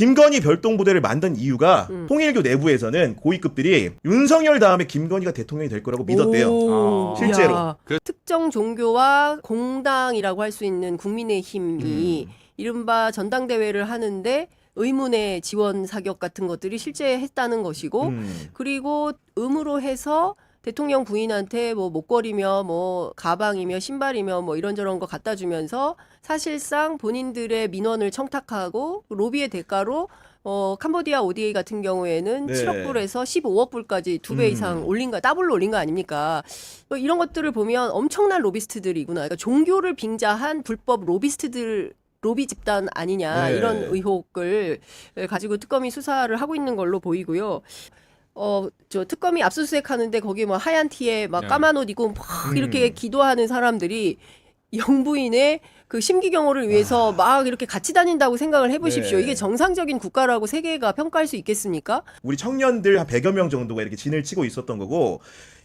김건희 별동부대를 만든 이유가 음. 통일교 내부에서는 고위급들이 윤석열 다음에 김건희가 대통령이 될 거라고 믿었대요. 오, 아. 실제로. 야, 그- 특정 종교와 공당이라고 할 수 있는 국민의힘이 음. 이른바 전당대회를 하는데 의문의 지원 사격 같은 것들이 실제 했다는 것이고 음. 그리고 음으로 해서 대통령 부인한테 뭐 목걸이며 뭐 가방이며 신발이며 뭐 이런저런 거 갖다 주면서 사실상 본인들의 민원을 청탁하고 로비의 대가로 어 캄보디아 ODA 같은 경우에는 네. 7억 불에서 15억 불까지 두배 음. 이상 올린 거 더블로 올린 거 아닙니까? 뭐 이런 것들을 보면 엄청난 로비스트들이구나. 그러니까 종교를 빙자한 불법 로비스트들 로비 집단 아니냐 네. 이런 의혹을 가지고 특검이 수사를 하고 있는 걸로 보이고요. 어, 저 특검이 압수수색 하는데 거기 뭐 하얀 티에 막 네. 까만 옷 입고 막 음. 이렇게 기도하는 사람들이 영부인의 그 심기경호를 위해서 막 이렇게 같이 다닌다고 생각을 해보십시오. 네. 이게 정상적인 국가라고 세계가 평가할 수 있겠습니까? 우리 청년들 한 100여 명 정도가 이렇게 진을 치고 있었던 거고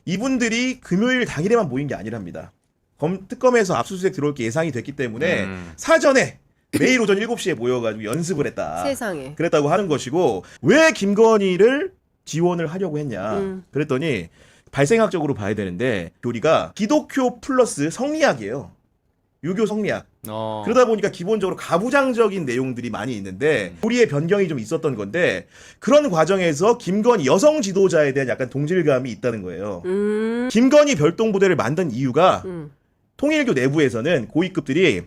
이분들이 금요일 당일에만 모인 게 아니랍니다. 검, 특검에서 압수수색 들어올 게 예상이 됐기 때문에 음. 사전에 매일 오전 7시에 모여가지고 연습을 했다. 세상에. 그랬다고 하는 것이고 왜 김건희를 지원을 하려고 했냐 음. 그랬더니 발생학적으로 봐야 되는데 교리가 기독교 플러스 성리학이에요 유교 성리학 어. 그러다 보니까 기본적으로 가부장적인 내용들이 많이 있는데 교리의 변경이 좀 있었던 건데 그런 과정에서 김건희 여성 지도자에 대한 약간 동질감이 있다는 거예요 음. 김건희 별동부대를 만든 이유가 음. 통일교 내부에서는 고위급들이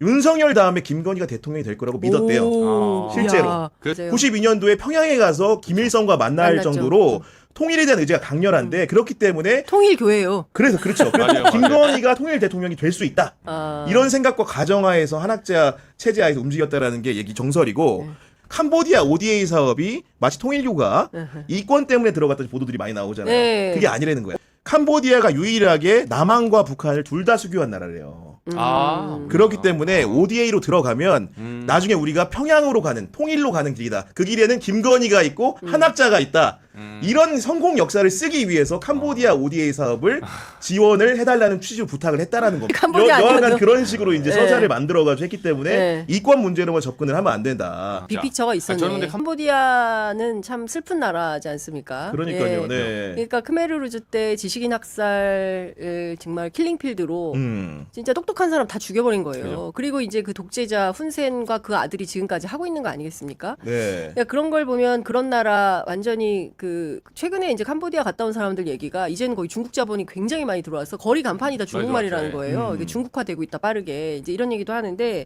윤석열 다음에 김건희가 대통령이 될 거라고 믿었대요 오, 아. 실제로. 야, 그 맞아요. 92년도에 평양에 가서 김일성과 만날 만났죠. 정도로 통일에 대한 의지가 강렬한데 그렇기 때문에 통일 교회요. 그래서 그렇죠. 그래서 맞아요, 맞아요. 김건희가 통일 대통령이 될 수 있다. 아. 이런 생각과 가정하에서 한학자 체제하에서 움직였다라는 게 얘기 정설이고 네. 캄보디아 ODA 사업이 마치 통일교가 으흠. 이권 때문에 들어갔다는 보도들이 많이 나오잖아요. 네. 그게 아니라는 거예요. 캄보디아가 유일하게 남한과 북한을 둘 다 수교한 나라래요. 아. 음. 그렇기 때문에 ODA로 들어가면 음. 나중에 우리가 평양으로 가는 통일로 가는 길이다. 그 길에는 김건희가 있고 한학자가 있다. 음. 이런 성공 역사를 쓰기 위해서 캄보디아 ODA 사업을 지원을 해달라는 취지로 부탁을 했다라는 겁니다. 캄보디아 여, 여하간 아니어도. 그런 식으로 이제 네. 서사를 만들어가지고 했기 때문에 네. 이권 문제로만 접근을 하면 안 된다. 빅피처가 있었네. 저는 근데 캄- 캄보디아는 참 슬픈 나라지 않습니까? 그러니까요. 예. 네. 그러니까 크메르루즈 때 지식인 학살을 정말 킬링필드로 음. 진짜 똑똑한 사람 다 죽여버린 거예요. 그리고 이제 그 독재자 훈센과 그 아들이 지금까지 하고 있는 거 아니겠습니까? 네. 그러니까 그런 걸 보면 그런 나라 완전히 그 최근에 이제 캄보디아 갔다 온 사람들 얘기가 이제는 거의 중국 자본이 굉장히 많이 들어와서 거리 간판이 다 중국말이라는. 거예요. 음. 이게 중국화되고 있다 빠르게 이제 이런 얘기도 하는데